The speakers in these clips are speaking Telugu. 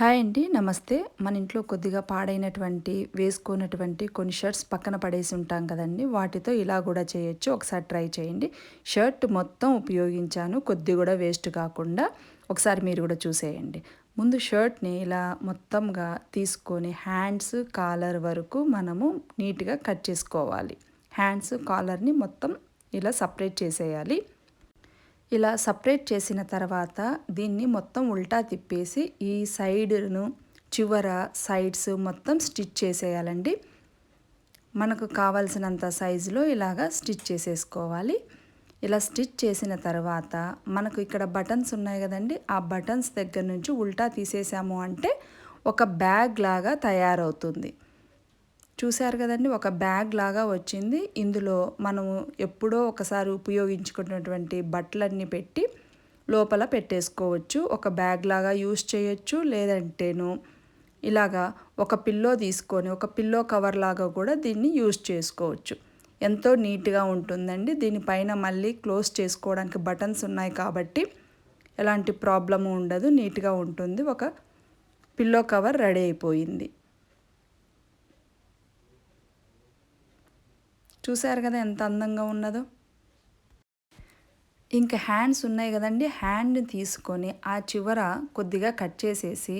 హాయ్ అండి నమస్తే. మన ఇంట్లో కొద్దిగా పాడైనటువంటి వేసుకున్నటువంటి కొన్ని షర్ట్స్ పక్కన పడేసి ఉంటాం కదండి. వాటితో ఇలా కూడా చేయొచ్చు. ఒకసారి ట్రై చేయండి. షర్ట్ మొత్తం ఉపయోగించాను. కొద్ది కూడా వేస్ట్ కాకుండా ఒకసారి మీరు కూడా చూసేయండి. ముందు షర్ట్ని ఇలా మొత్తంగా తీసుకొని హ్యాండ్స్ కాలర్ వరకు మనము నీట్గా కట్ చేసుకోవాలి. హ్యాండ్స్ కాలర్ని మొత్తం ఇలా సపరేట్ చేసేయాలి. ఇలా సపరేట్ చేసిన తర్వాత దీన్ని మొత్తం ఉల్టా తిప్పేసి ఈ సైడ్ను చివర సైడ్స్ మొత్తం స్టిచ్ చేసేయాలండి. మనకు కావాల్సినంత సైజులో ఇలాగా స్టిచ్ చేసేసుకోవాలి. ఇలా స్టిచ్ చేసిన తర్వాత మనకు ఇక్కడ బటన్స్ ఉన్నాయి కదండి. ఆ బటన్స్ దగ్గర నుంచి ఉల్టా తీసేసాము అంటే ఒక బ్యాగ్ లాగా తయారవుతుంది. చూశారు కదండి ఒక బ్యాగ్ లాగా వచ్చింది. ఇందులో మనము ఎప్పుడో ఒకసారి ఉపయోగించుకున్నటువంటి బట్టలన్నీ పెట్టి లోపల పెట్టేసుకోవచ్చు. ఒక బ్యాగ్ లాగా యూస్ చేయొచ్చు. లేదంటేను ఇలాగా ఒక పిల్లో తీసుకొని ఒక పిల్లో కవర్ లాగా కూడా దీన్ని యూస్ చేసుకోవచ్చు. ఎంతో నీట్గా ఉంటుందండి. దీనిపైన మళ్ళీ క్లోజ్ చేసుకోవడానికి బటన్స్ ఉన్నాయి కాబట్టి ఎలాంటి ప్రాబ్లము ఉండదు. నీట్గా ఉంటుంది. ఒక పిల్లో కవర్ రెడీ అయిపోయింది. చూసారు కదా ఎంత అందంగా ఉన్నదో? ఇంకా హ్యాండ్స్ ఉన్నాయి కదండి హ్యాండ్ని తీసుకొని ఆ చివర కొద్దిగా కట్ చేసేసి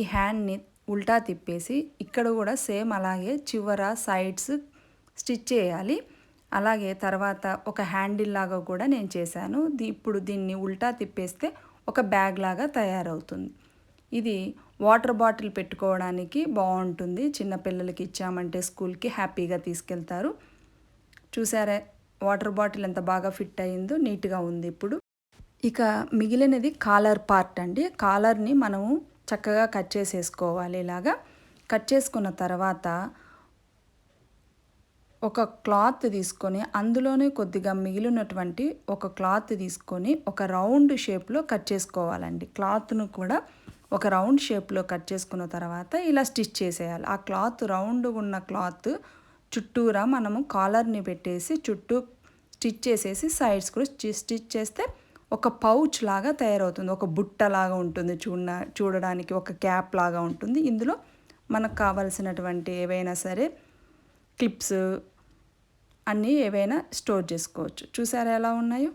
ఈ హ్యాండ్ని ఉల్టా తిప్పేసి ఇక్కడ కూడా సేమ్ అలాగే చివర సైడ్స్ స్టిచ్ చేయాలి. అలాగే తర్వాత ఒక హ్యాండిల్ లాగా కూడా నేను చేశాను. ఇప్పుడు దీన్ని ఉల్టా తిప్పేస్తే ఒక బ్యాగ్ లాగా తయారవుతుంది. ఇది వాటర్ బాటిల్ పెట్టుకోవడానికి బాగుంటుంది. చిన్నపిల్లలకి ఇచ్చామంటే స్కూల్కి హ్యాపీగా తీసుకెళ్తారు. చూసారా? వాటర్ బాటిల్ ఎంత బాగా ఫిట్ అయిందో నీట్గా ఉంది ఇప్పుడు. ఇక మిగిలినది కాలర్ పార్ట్ అండి. కాలర్ని మనము చక్కగా కట్ చేసేసుకోవాలి ఇలాగా. కట్ చేసుకున్న తర్వాత ఒక క్లాత్ తీసుకొని అందులోనే కొద్దిగా మిగిలినటువంటి ఒక క్లాత్ తీసుకొని ఒక రౌండ్ షేప్లో కట్ చేసుకోవాలండి. క్లాత్ను కూడా ఒక రౌండ్ షేప్లో కట్ చేసుకున్న తర్వాత ఇలా స్టిచ్ చేసేయాలి. ఆ క్లాత్ రౌండ్ ఉన్న క్లాత్ చుట్టూరా మనము కాలర్ని పెట్టేసి చుట్టూ స్టిచ్ చేసేసి సైడ్స్ కూడా స్టిచ్ చేస్తే ఒక పౌచ్ లాగా తయారవుతుంది. ఒక బుట్ట లాగా ఉంటుంది చూడ చూడడానికి. ఒక క్యాప్ లాగా ఉంటుంది. ఇందులో మనకు కావలసినటువంటి ఏవైనా సరే క్లిప్స్ అన్నీ ఏవైనా స్టోర్ చేసుకోవచ్చు. చూసారా ఎలా ఉన్నాయో?